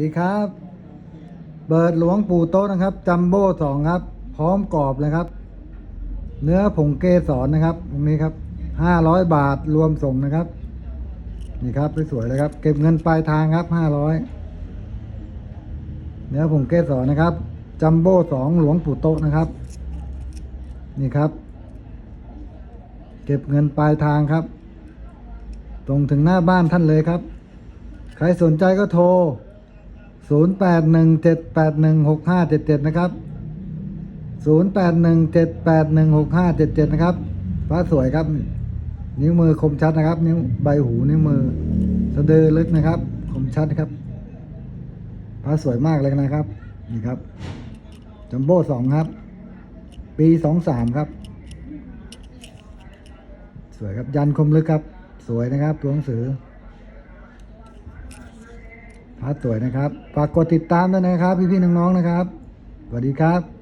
ดีครับ เบิดหลวงปู่โต๊ะนะครับ จัมโบ้สองครับ พร้อมกรอบเลยครับ เนื้อผงเกสรนะครับตรงนี้ครับห้าร้อยบาทรวมส่งนะครับ นี่ครับสวยๆเลยครับ เก็บเงินปลายทางครับห้าร้อยเนื้อผงเกสรนะครับ จัมโบ้สองหลวงปู่โต๊ะนะครับ นี่ครับ เก็บเงินปลายทางครับตรงถึงหน้าบ้านท่านเลยครับ ใครสนใจก็โทร 0817816577 นะครับ 0817816577 นะครับฟ้าสวยครับ นิ้วมือคมชัดนะครับ นิ้วใบหูนิ้วมือสะดือลึกนะครับ คมชัดครับฟ้าสวยมากเลยนะครับนี่ครับจัมโบ้สองครับ ปีสองสามครับ สวยครับยันคมลึกครับ สวยนะครับตัวหนังสือ พาร์ทสวยนะครับ ฝากกดติดตามด้วยนะครับ พี่ๆน้องๆนะครับ สวัสดีครับ